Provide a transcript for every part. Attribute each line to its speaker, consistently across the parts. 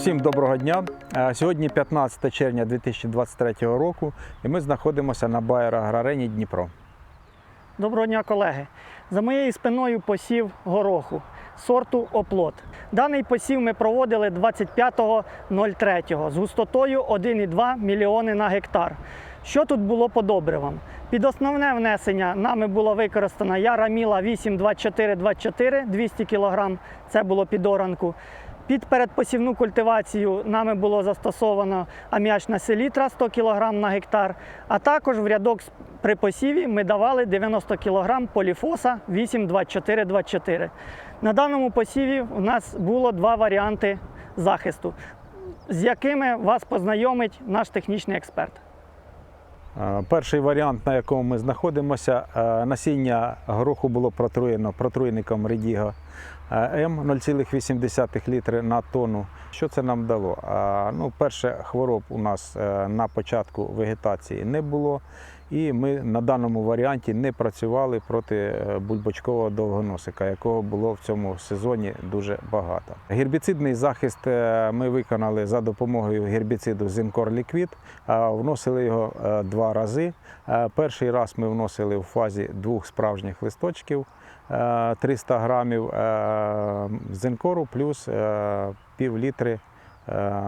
Speaker 1: Всім доброго дня. Е, Сьогодні 15 червня 2023 року, і ми знаходимося на Байер Аграрені Дніпро.
Speaker 2: Доброго дня, колеги. За моєю спиною посів гороху сорту оплот. Даний посів ми проводили 25.03 з густотою 1,2 мільйони на гектар. Що тут було по добривам? Під основне внесення нами було використано яра Міла 82424 200 кг, це було під оранку. Під передпосівну культивацію нами було застосовано аміачна селітра 100 кг на гектар, а також в рядок при посіві ми давали 90 кг поліфоса 82424. На даному посіві у нас було два варіанти захисту, з якими вас познайомить наш технічний експерт.
Speaker 1: Е, Перший варіант, на якому ми знаходимося, е, насіння гороху було протруєно протруйником Редіга е, М 0,8 літри на тонну. Що це нам дало? Ну, перше, хвороб у нас на початку вегетації не було, і ми на даному варіанті не працювали проти е, бульбочкового довгоносика, якого було в цьому сезоні дуже багато. Гербіцидний захист е, ми виконали за допомогою гербіциду Зинкор Ліквід. Вносили його е, два рази. Перший раз ми вносили в фазі двох справжніх листочків е, 300 грамів зинкору плюс пів літри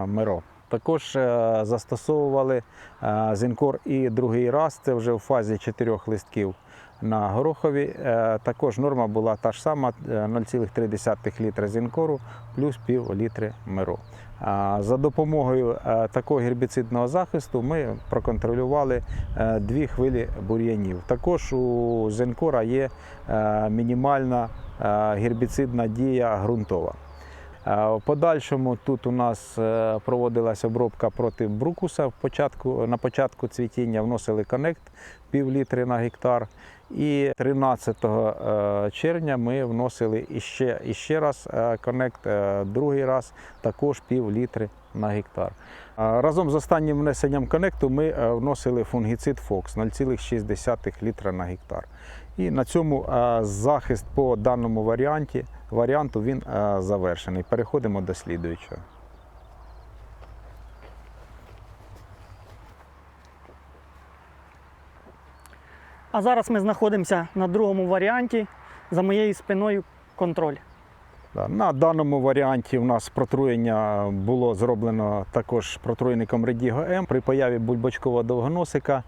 Speaker 1: миро. Також е, застосовували е, зинкор і другий раз, це вже в фазі чотирьох листків на горохові. Е, Також норма була та ж сама е, 0,3 літра зінкору плюс пів літри миру. За допомогою такого гербіцидного захисту ми проконтролювали дві хвилі бур'янів. Також у зенкора є мінімальна гербіцидна дія ґрунтова. В подальшому тут у нас е, проводилася обробка проти брукуса. Початку, на початку цвітіння вносили конект пів літри на гектар. І 13 е, червня ми вносили іще, іще раз е, конект, е, другий раз також пів літри на гектар. Разом з останнім внесенням конекту ми вносили фунгіцид Фокс 0,6 літра на гектар. І на цьому захист по даному варіанті, варіанту він е, завершений. Переходимо до слідуючого.
Speaker 2: А зараз ми знаходимося на другому варіанті. За моєю спиною контроль.
Speaker 1: На даному варіанті у нас протруєння було зроблено також протруйником Редіго М. При появі бульбочкового довгоносика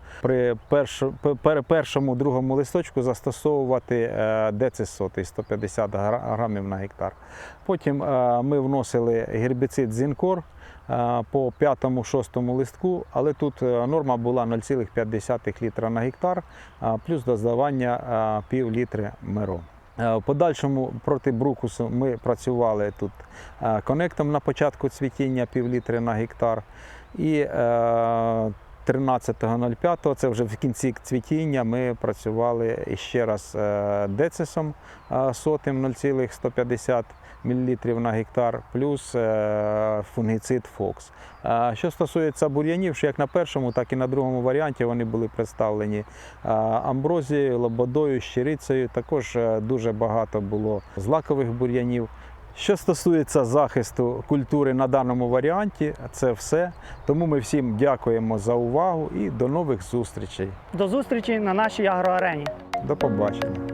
Speaker 1: при першому другому листочку застосовувати е, децисотий 150 гра- грамів на гектар. Потім е, ми вносили гербіцид Зінкор е, по п'ятому-шостому листку, але тут норма була 0,5 літра на гектар, плюс додавання е, пів літри миру. Е, подальшому проти брукусу ми працювали тут е, конектом на початку цвітіння пів літри на гектар. І е, 13.05, це вже в кінці цвітіння, ми працювали ще раз е, децисом е, сотим 0,150 мл на гектар, плюс е, фунгіцид Фокс. Що стосується бур'янів, що як на першому, так і на другому варіанті вони були представлені амброзією, лободою, щирицею. Також дуже багато було злакових бур'янів. Що стосується захисту культури на даному варіанті, це все. Тому ми всім дякуємо за увагу і до нових зустрічей.
Speaker 2: До зустрічі на нашій агроарені.
Speaker 1: До побачення.